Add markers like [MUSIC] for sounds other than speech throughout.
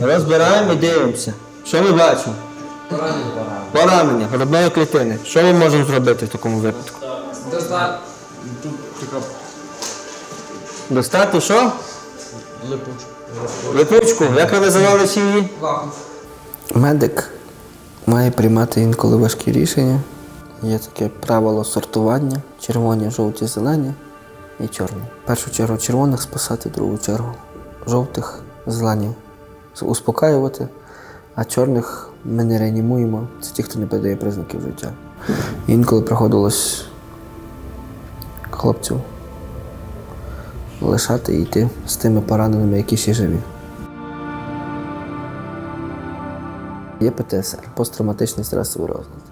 Розбираємо і дивимося. Що ми бачимо? Поранення, грудної клітини. Що ми можемо зробити в такому випадку? Достати Достати що? липучку. Липучку. Як ви називали її? Медик має приймати інколи важкі рішення. Є таке правило сортування: червоні, жовті, зелені і чорні. В першу чергу червоних спасати, в другу чергу жовтих, зелені успокаювати, а чорних ми не реанімуємо. Це ті, хто не подає признаків життя. Інколи приходилось хлопців лишати і йти з тими пораненими, які ще живі. Є ПТСР, посттравматичний стресовий розлад.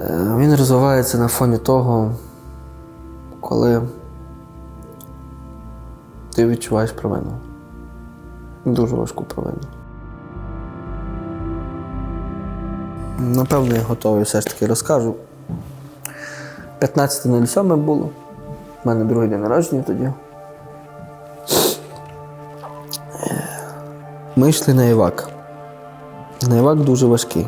Е, Він розвивається на фоні того, коли ти відчуваєш провину. Дуже важку провину. Напевно, я готовий все ж таки розкажу. 15.07 було. У мене другий день народження тоді. Ми йшли на Івак. На Івак дуже важкий.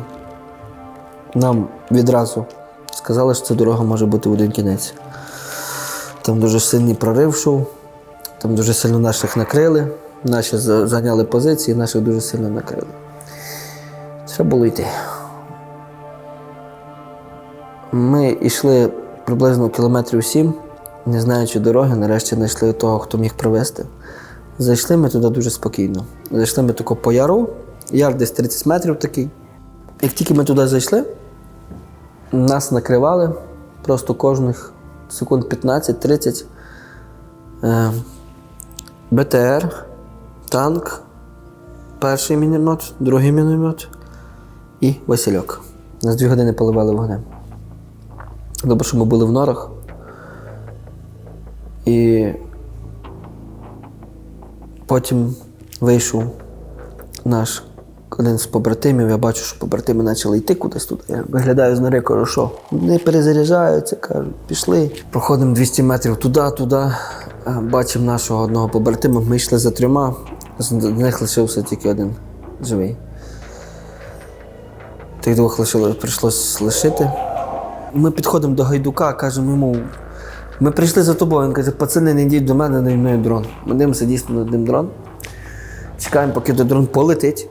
Нам відразу сказали, що ця дорога може бути в один кінець. Там дуже сильний прорив йшов, там дуже сильно наших накрили, наші зайняли позиції, наших дуже сильно накрили. Треба було йти. Ми йшли приблизно кілометрів сім, не знаючи дороги, нарешті знайшли того, хто міг привезти. Зайшли ми туди дуже спокійно. Зайшли ми тако по яру, яр десь 30 метрів такий. Як тільки ми туди зайшли, нас накривали просто кожних секунд 15-30. Е, БТР, танк, перший міномет, другий міномет і Васильок. Нас дві години поливали вогнем. Добре, що ми були в норах. І потім вийшов наш один з побратимів. Я бачу, що побратими почали йти кудись туди. Я виглядаю з нори, кажу, що вони перезаряджаються, кажуть, пішли. Проходимо 200 метрів туди, туди. Е, Бачимо нашого одного побратима. Ми йшли за трьома, з них лишився тільки один живий. Тих двох лишили, прийшлось лишити. Ми підходимо до гайдука, кажемо йому. Ми прийшли за тобою. Він каже, пацани, не йдіть до мене, на мною дрон. Ми дивимося дійсно над ним дрон. Чекаємо, поки до дрон полетить.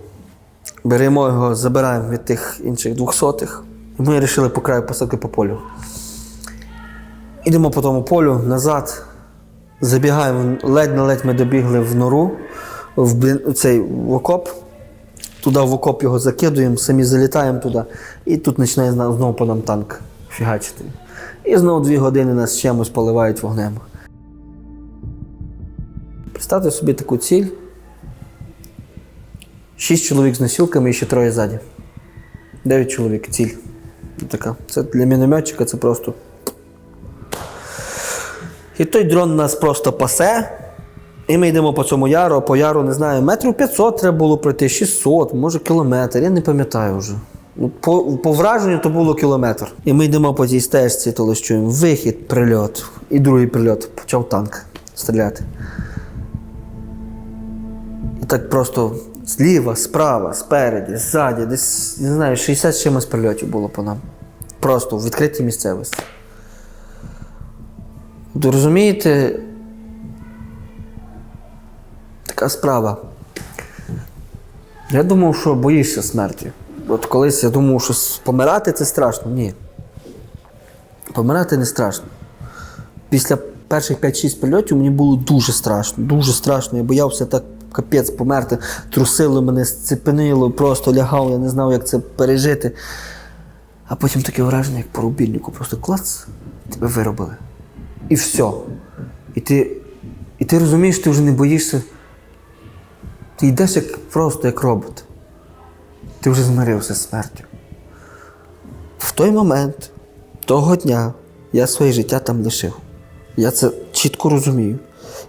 Беремо його, забираємо від тих інших двохсотих. Ми вирішили по краю посадки по полю. Ідемо по тому полю назад, забігаємо, ледь на ледь ми добігли в нору, в, блін- цей в окоп. Туди в окоп його закидуємо, самі залітаємо туди. І тут починає знову по нам танк фігачити. І знову дві години нас чимось поливають вогнем. Представте собі таку ціль. Шість чоловік з носілками і ще троє ззаді. Дев'ять чоловік, ціль. Така. Це для мінометчика це просто. І той дрон нас просто пасе. І ми йдемо по цьому яру, по яру, не знаю, метрів 500 треба було пройти, 600, може кілометр, я не пам'ятаю вже. Ну, По, по враженню то було кілометр. І ми йдемо по цій стежці, то лиш чуємо вихід, прильот. І другий прильот. Почав танк стріляти. І так просто зліва, справа, спереді, ззаді, десь, не знаю, 60 чимось прильотів було по нам. Просто в відкритій місцевості. Розумієте, така справа. Я думав, що боїшся смерті. От колись я думав, що помирати це страшно. Ні. Помирати не страшно. Після перших 5-6 прильотів мені було дуже страшно, дуже страшно. Я боявся так капець померти. Трусило мене, сцепенило, просто лягав, я не знав, як це пережити. А потім таке враження, як по рубільнику, просто клац, тебе виробили. І все. І ти, і ти розумієш, ти вже не боїшся. Ти йдеш як просто як робот. Ти вже змирився з смертю. В той момент, того дня, я своє життя там лишив. Я це чітко розумію.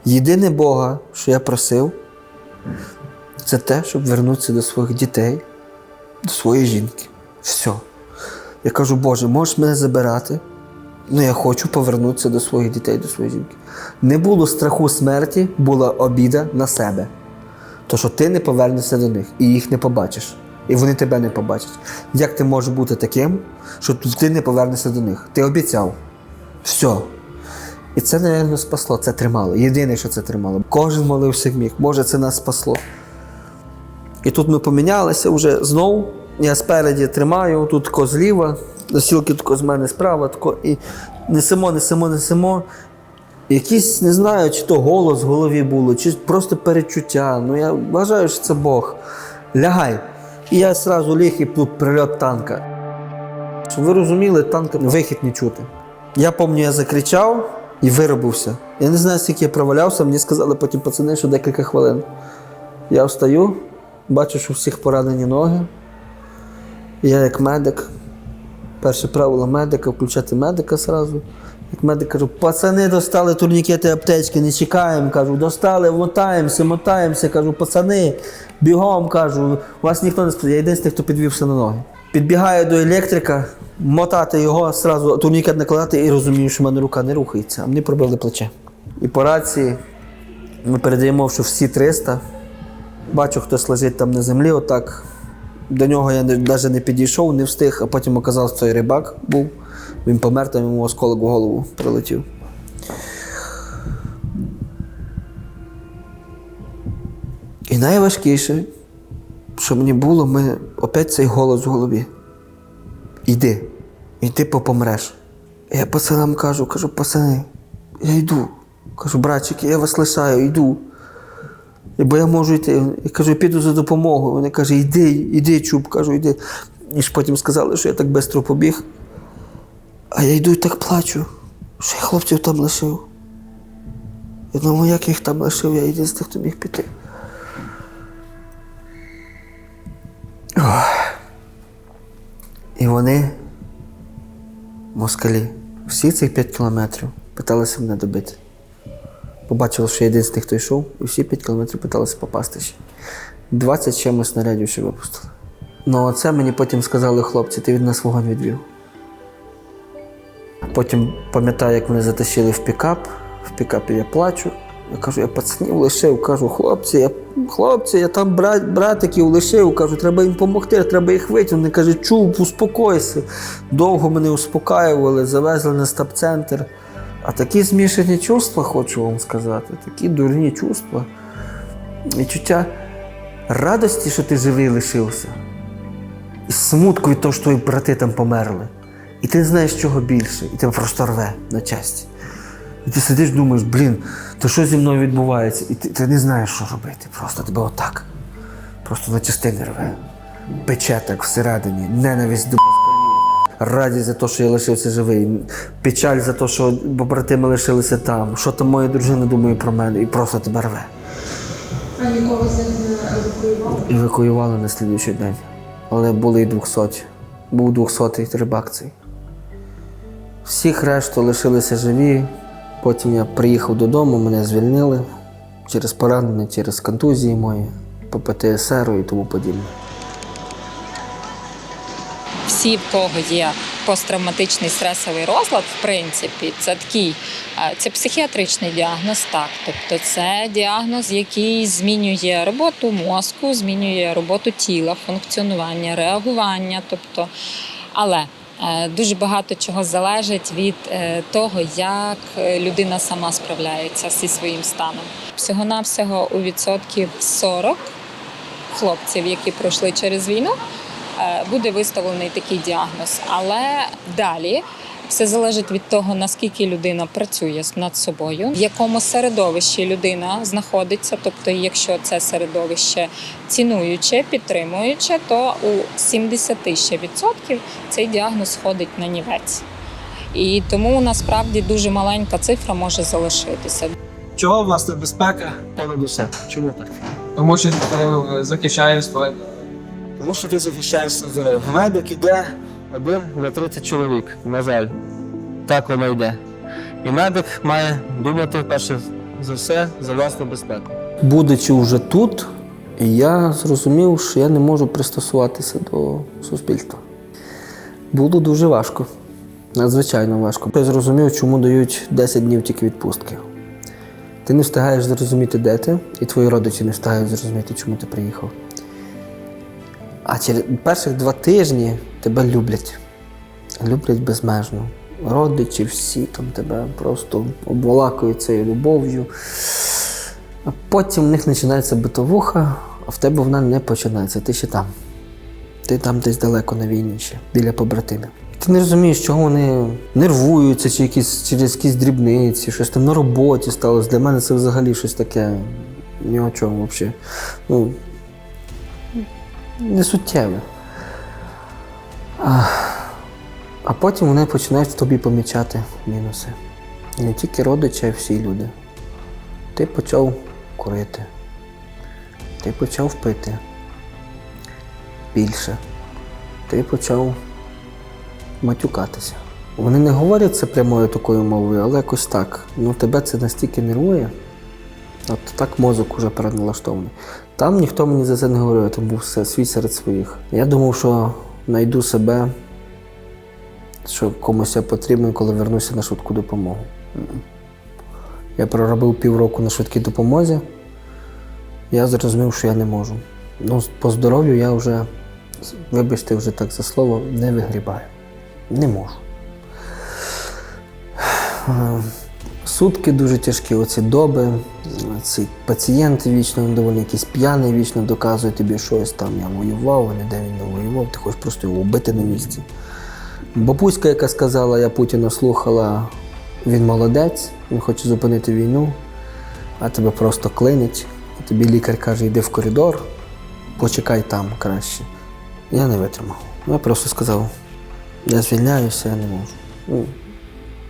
Єдине Бога, що я просив, це те, щоб вернутися до своїх дітей, до своєї жінки. Все. Я кажу, Боже, можеш мене забирати, але я хочу повернутися до своїх дітей, до своєї жінки. Не було страху смерті, була обіда на себе. То що ти не повернешся до них і їх не побачиш. І вони тебе не побачать. Як ти можеш бути таким, що ти не повернешся до них? Ти обіцяв. Все. І це, напевно, спасло, це тримало. Єдине, що це тримало. Кожен молився міг. Може, це нас спасло. І тут ми помінялися вже знову. Я спереді тримаю, тут тако зліва, носілки тако з мене справа, тако, і несемо, несемо, несемо. Якийсь, не знаю, чи то голос в голові було, чи просто перечуття. Ну я вважаю, що це Бог. Лягай. І я одразу ліг і тут прильот танка. Щоб ви розуміли, танка вихід не чути. Я пам'ятаю, я закричав і виробився. Я не знаю, скільки я провалявся, мені сказали потім пацани, що декілька хвилин. Я встаю, бачу, що у всіх поранені ноги. Я як медик. Перше правило медика включати медика зразу. Як медик кажу, пацани достали турнікети аптечки, не чекаємо. Кажу, достали, мотаємося, мотаємося. Кажу, пацани, бігом кажу, вас ніхто не спитає. Я єдиний хто підвівся на ноги. Підбігаю до електрика, мотати його, зразу турнікет накладати і розумію, що в мене рука не рухається, а мені пробили плече. І по рації ми передаємо, що всі 300. Бачу, хтось лежить там на землі, отак. До нього я навіть не підійшов, не встиг, а потім оказався той рибак був. Він помер, там йому осколок в голову прилетів. І найважкіше, що мені було, ми опять цей голос в голові. Йди, йди попомреш. Я пацанам кажу, кажу, пацани, я йду. Кажу, братчики, я вас лишаю, йду. Бо я можу йти. Я кажу, піду за допомогою. Вони кажуть, йди, йди, чуб, кажу, йди. І ж потім сказали, що я так швидко побіг. А я йду і так плачу, що я хлопців там лишив. Я думаю, як їх там лишив, я єдиний хто міг піти. І вони, москалі, всі цих 5 кілометрів питалися мене добити. Побачили, що один хто йшов, і всі 5 кілометрів питалися попасти ще. 20 чимось снарядів ще випустили. Ну, оце мені потім сказали хлопці, ти від нас вогонь відвів. Потім пам'ятаю, як мене затащили в пікап. В пікапі я плачу. Я кажу, я пацанів лишив. Кажу, хлопці, я, хлопці, я там брат, братиків лишив. Кажу, треба їм допомогти, треба їх витягнути. Вони кажуть, чув, успокойся. Довго мене успокаювали, завезли на стаб-центр. А такі змішані чувства, хочу вам сказати, такі дурні чувства. Відчуття радості, що ти живий лишився. І смутку від того, що твої брати там померли. І ти не знаєш, чого більше, і тебе просто рве на часті. І ти сидиш, думаєш, блін, то що зі мною відбувається? І ти, ти не знаєш, що робити. Просто тебе отак. Просто на частини рве. Пече так всередині, ненависть до москалів, радість за те, що я лишився живий, печаль за те, що побратими лишилися там, що там моя дружина думає про мене, і просто тебе рве. А нікого з них не евакуювали? Евакуювали на слідуючий день. Але були і 200. Був 200 рибак цей. Всіх решту лишилися живі. Потім я приїхав додому, мене звільнили через поранення, через контузії мої, по ПТСР і тому подібне. всі, в кого є посттравматичний стресовий розлад, в принципі, це такий це психіатричний діагноз, так. Тобто це діагноз, який змінює роботу мозку, змінює роботу тіла, функціонування, реагування. Тобто, але Дуже багато чого залежить від е, того, як е, людина сама справляється зі своїм станом. Всього-навсього у відсотків 40 хлопців, які пройшли через війну, е, буде виставлений такий діагноз. Але далі все залежить від того, наскільки людина працює над собою, в якому середовищі людина знаходиться. Тобто, якщо це середовище цінуюче, підтримуюче, то у 70 ще відсотків цей діагноз сходить на нівець. І тому насправді дуже маленька цифра може залишитися. Чого власне безпека понад усе? Чому так? Тому що е, захищає своє. Тому що ти захищаєш. Медик іде один на 30 чоловік, на жаль. Так воно йде. І медик має думати перше за все за власну безпеку. Будучи вже тут, я зрозумів, що я не можу пристосуватися до суспільства. Було дуже важко, надзвичайно важко. Я зрозумів, чому дають 10 днів тільки відпустки. Ти не встигаєш зрозуміти, де ти, і твої родичі не встигають зрозуміти, чому ти приїхав. А через перших два тижні тебе люблять. Люблять безмежно. Родичі всі там тебе просто обволакують цією любов'ю. А потім в них починається битовуха, а в тебе вона не починається. Ти ще там. Ти там десь далеко на війні ще, біля побратимів. Ти не розумієш, чого вони нервуються, чи якісь через якісь дрібниці, щось там на роботі сталося. Для мене це взагалі щось таке ні о чому взагалі. Ну, не суттєве. А, а потім вони починають в тобі помічати мінуси. І не тільки родичі, а й всі люди. Ти почав курити. Ти почав пити більше. Ти почав матюкатися. Вони не говорять це прямою такою мовою, але якось так. Ну тебе це настільки нервує. От так мозок уже переналаштований. Там ніхто мені за це не говорив, там був все- свій серед своїх. Я думав, що знайду себе, що комусь я потрібен, коли вернуся на швидку допомогу. Я проробив півроку на швидкій допомозі. Я зрозумів, що я не можу. Ну, по здоров'ю я вже, вибачте, вже так за слово, не вигрібаю. Не можу. Сутки дуже тяжкі, оці доби, ці пацієнти вічно доволі якийсь п'яний, вічно доказує тобі щось там. Я воював, а не де він не воював, ти хочеш просто його вбити на місці. Бабуська, яка сказала, я Путіна слухала, він молодець, він хоче зупинити війну, а тебе просто клинить. Тобі лікар каже, йди в коридор, почекай там краще. Я не витримав. Я просто сказав, я звільняюся, я не можу. Ну,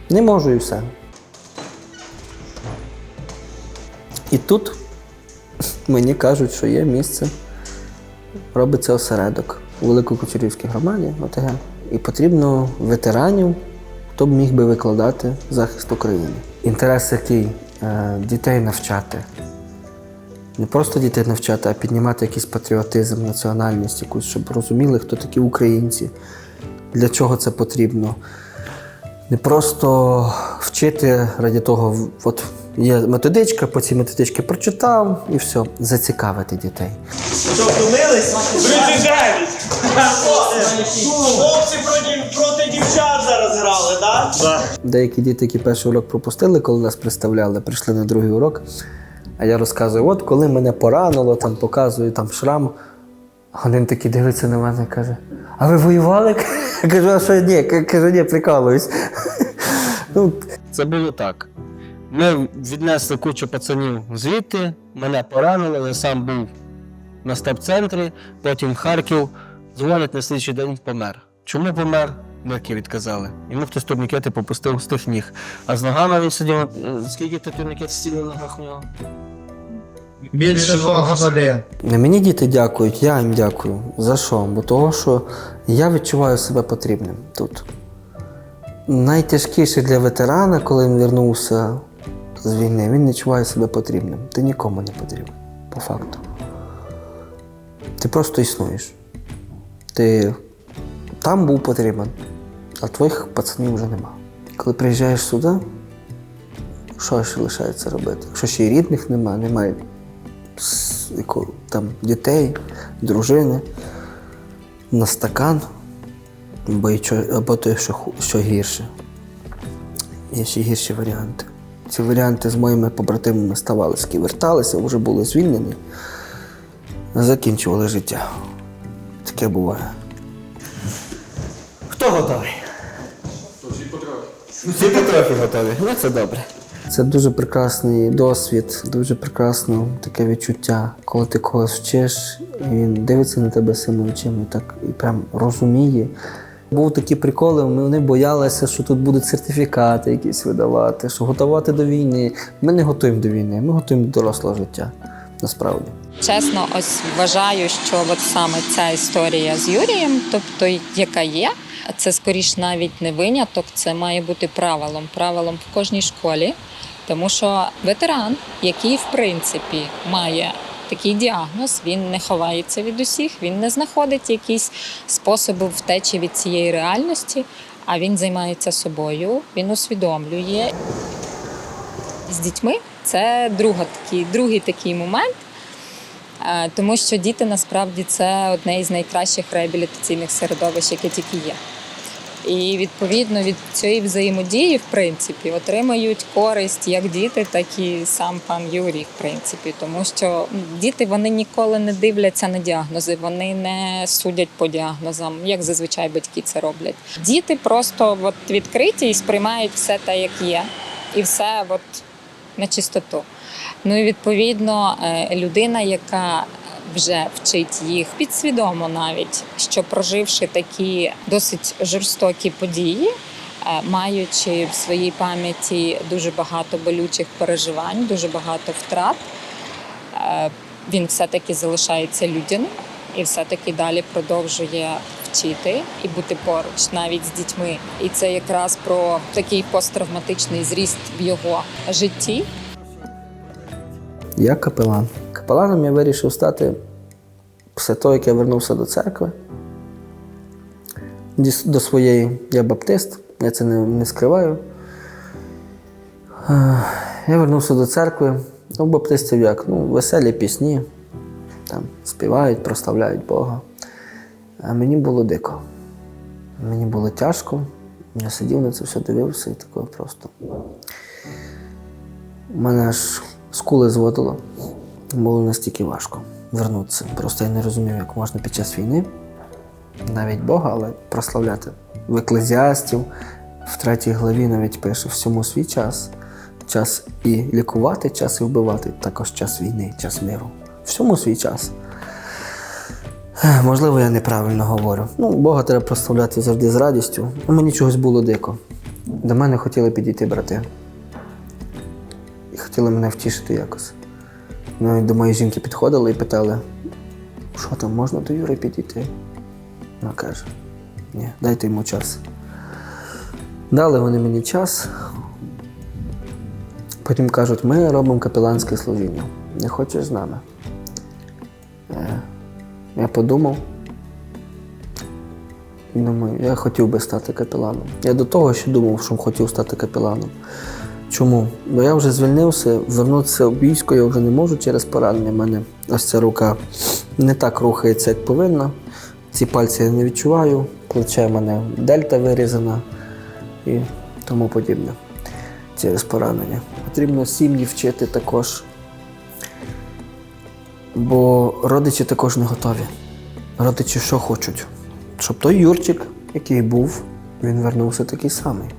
Не можу і все. І тут мені кажуть, що є місце, робиться осередок у Великокучерівській громаді ОТГ. І потрібно ветеранів, хто б міг би викладати захист України. Інтерес який Е, дітей навчати. Не просто дітей навчати, а піднімати якийсь патріотизм, національність, якусь, щоб розуміли, хто такі українці, для чого це потрібно. Не просто вчити раді того, от є методичка, по цій методичці прочитав і все, зацікавити дітей. Що, втомились? 39! Хлопці проти, проти дівчат зараз грали, так? Так. Деякі діти, які перший урок пропустили, коли нас представляли, прийшли на другий урок. А я розказую: от коли мене поранило, там показую там шрам. А Один такий дивиться на мене і каже: А ви воювали? Я кажу, а що ні? Я Кажу, ні, прикалуюсь. [LAUGHS] Ну, Це було так. Ми віднесли кучу пацанів звідти, мене поранили, я сам був на степ-центрі, потім в Харків, дзвонить на слідчий день помер. Чому помер? Мирки відказали. Йому хтось турнікети попустив з тих ніг. А з ногами він сидів. Скільки ти турнікет стіли на ногах у нього? Більше двох годин. Мені діти дякують, я їм дякую. За що? Бо того, що я відчуваю себе потрібним тут. Найтяжкіше для ветерана, коли він вернувся з він не відчуває себе потрібним. Ти нікому не потрібен, по факту. Ти просто існуєш. Ти там був потрібен, а твоїх пацанів вже нема. Коли приїжджаєш сюди, що ще лишається робити? Якщо ще й рідних немає, немає там, дітей, дружини, на стакан, або, або то, що, що гірше. Є ще гірші варіанти. Ці варіанти з моїми побратимами ставалися, які верталися, вже були звільнені, закінчували життя. Таке буває. Хто готовий? Всі потрохи готові. Ну це добре. Це дуже прекрасний досвід, дуже прекрасне таке відчуття, коли ти когось вчиш, і він дивиться на тебе сими очима і так і прям розуміє. Були такі приколи, вони боялися, що тут будуть сертифікати якісь видавати, що готувати до війни. Ми не готуємо до війни, ми готуємо до дорослого життя. Насправді. Чесно, ось вважаю, що от саме ця історія з Юрієм, тобто яка є, це скоріш навіть не виняток, це має бути правилом, правилом в кожній школі. Тому що ветеран, який в принципі має такий діагноз, він не ховається від усіх, він не знаходить якісь способи втечі від цієї реальності, а він займається собою, він усвідомлює з дітьми Це друга такий, другий такий момент. Е, Тому що діти насправді це одне із найкращих реабілітаційних середовищ, яке тільки є. І відповідно від цієї взаємодії, в принципі, отримають користь як діти, так і сам пан Юрій, в принципі, тому що діти вони ніколи не дивляться на діагнози, вони не судять по діагнозам, як зазвичай батьки це роблять. Діти просто от відкриті і сприймають все те, як є, і все от на чистоту. Ну і відповідно е, людина, яка вже вчить їх підсвідомо навіть, що проживши такі досить жорстокі події, е, маючи в своїй пам'яті дуже багато болючих переживань, дуже багато втрат, е, він все-таки залишається людяним і все-таки далі продовжує вчити і бути поруч навіть з дітьми. І це якраз про такий посттравматичний зріст в його житті. Я капелан. Капеланом я вирішив стати після того, як я вернувся до церкви. До своєї я баптист, я це не, не скриваю. Я вернувся до церкви. Ну, у баптистів як? Ну, веселі пісні, там співають, прославляють Бога. А мені було дико. Мені було тяжко. Я сидів на це все дивився і таке просто. У мене аж скули зводило. Було настільки важко вернутися. Просто я не розумів, як можна під час війни, навіть Бога, але прославляти в еклезіастів в третій главі навіть пише всьому свій час. Час і лікувати, час і вбивати, також час війни, час миру. Всьому свій час. Можливо, я неправильно говорю. Ну, Бога треба прославляти завжди з радістю. Мені чогось було дико. До мене хотіли підійти брати і хотіли мене втішити якось. Ну, до моєї жінки підходили і питали, що там, можна до Юри підійти? Вона каже, ні, дайте йому час. Дали вони мені час. Потім кажуть, ми робимо капеланське служіння. Не хочеш з нами? Е, Я подумав. Думаю, я хотів би стати капеланом. Я до того ще думав, що хотів стати капеланом. Чому? Бо я вже звільнився, вернутися в військо я вже не можу через поранення. У мене ось ця рука не так рухається, як повинна. Ці пальці я не відчуваю, плече в мене дельта вирізана і тому подібне через поранення. Потрібно сім'ї вчити також. Бо родичі також не готові. Родичі що хочуть? Щоб той Юрчик, який був, він вернувся такий самий.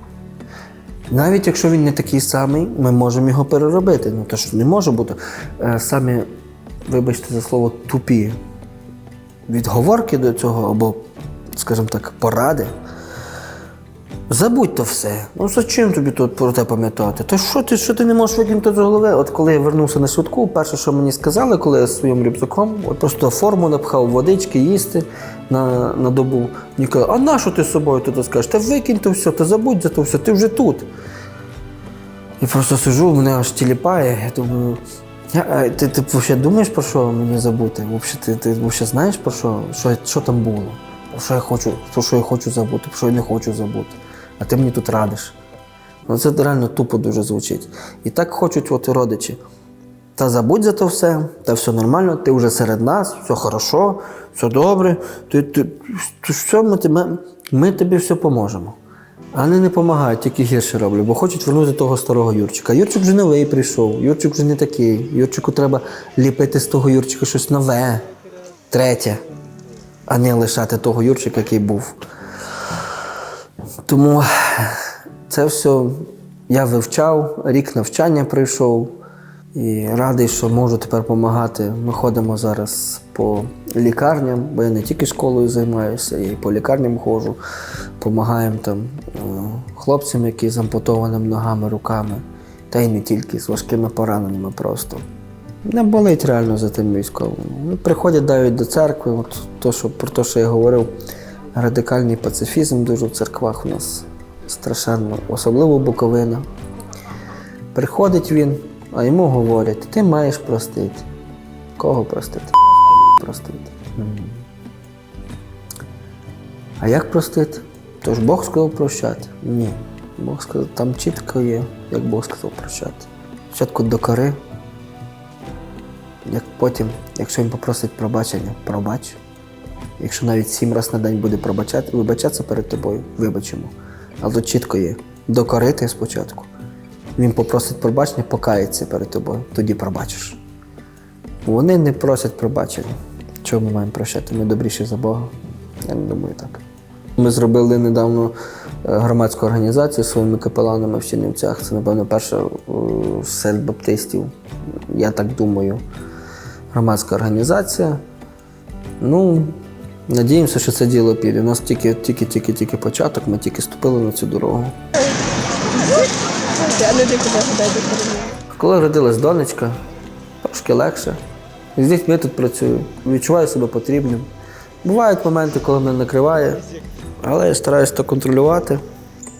Навіть якщо він не такий самий, ми можемо його переробити. Ну то ж не може бути. Е, Самі, вибачте за слово, тупі відговорки до цього, або, скажімо так, поради. Забудь то все. Ну зачем тобі тут про те пам'ятати? Та що ти, що ти не можеш викинути з голови? От коли я вернувся на швидку, перше, що мені сказали, коли я своїм рюкзаком, от просто форму напхав, водички їсти на, на добу. Мені казали, а на що ти з собою тут скажеш? Та викинь то все, та забудь за то все, ти вже тут. Я просто сижу, мене аж тіліпає. Я думаю, а ти, ти взагалі думаєш про що мені забути? Вообще, ти, ти взагалі знаєш про що, що, що там було? Про що я хочу, про що я хочу забути, про що я не хочу забути. А ти мені тут радиш. Ну це реально тупо дуже звучить. І так хочуть от родичі. Та забудь за то все, та все нормально, ти вже серед нас, все хорошо, все добре. Ти, ти, ти що ми, тебе, ми тобі все поможемо. А вони не допомагають, тільки гірше роблять, бо хочуть вернути того старого Юрчика. Юрчик вже новий прийшов, Юрчик вже не такий. Юрчику треба ліпити з того Юрчика щось нове, третє, а не лишати того Юрчика, який був. Тому це все я вивчав, рік навчання пройшов і радий, що можу тепер допомагати. Ми ходимо зараз по лікарням, бо я не тільки школою займаюся, я і по лікарням ходжу. Допомагаємо там е, хлопцям, які з ампутованими ногами, руками, та й не тільки з важкими пораненнями просто. Не болить реально за тим військовим. Приходять навіть до церкви, от то, що, про те, що я говорив, радикальний пацифізм дуже в церквах у нас страшенно, особливо Буковина. Приходить він, а йому говорять, ти маєш простити. Кого простити? [LAUGHS] Простити. А як простити? Тож Бог сказав прощати? Ні. Бог сказав, там чітко є, як Бог сказав прощати. Спочатку докори, як потім, якщо він попросить пробачення, пробач. Якщо навіть сім разів на день буде пробачати, вибачатися перед тобою, вибачимо. Але тут чітко є. Докорити спочатку. Він попросить пробачення, покається перед тобою, тоді пробачиш. Вони не просять пробачення. Чого ми маємо прощати? Ми добріші за Бога? Я не думаю так. Ми зробили недавно е, громадську організацію своїми капеланами в Чернівцях. Це, напевно, перша е, серед баптистів, я так думаю, громадська організація. Ну, надіємося, що це діло піде. У нас тільки, тільки, тільки, тільки початок, ми тільки ступили на цю дорогу. Коли родилась донечка, трошки легше. З дітьми тут працюю, відчуваю себе потрібним. Бувають моменти, коли мене накриває, але я стараюся це контролювати.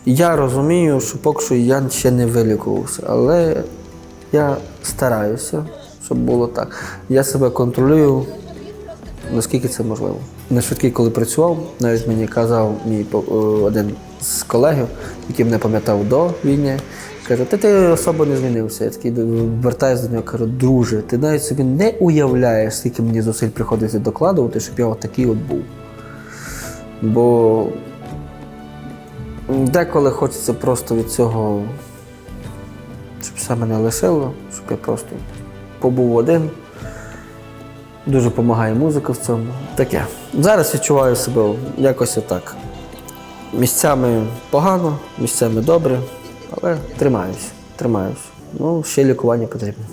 Я розумію, що поки що я ще не вилікувався, але я стараюся, щоб було так. Я себе контролюю, наскільки це можливо. На швидкій, коли працював, навіть мені казав мій е, один з колегів, який мене пам'ятав до війни, каже, та ти особо не змінився. Я такий вертаюся до нього, кажу, друже, ти навіть собі не уявляєш, скільки мені зусиль приходиться докладувати, щоб я отакий от був. Бо деколи хочеться просто від цього, щоб все мене лишило, щоб я просто побув один. Дуже допомагає музика в цьому. Таке. Зараз відчуваю себе якось отак. Місцями погано, місцями добре, але тримаюсь, тримаюсь. Ну, ще лікування потрібно.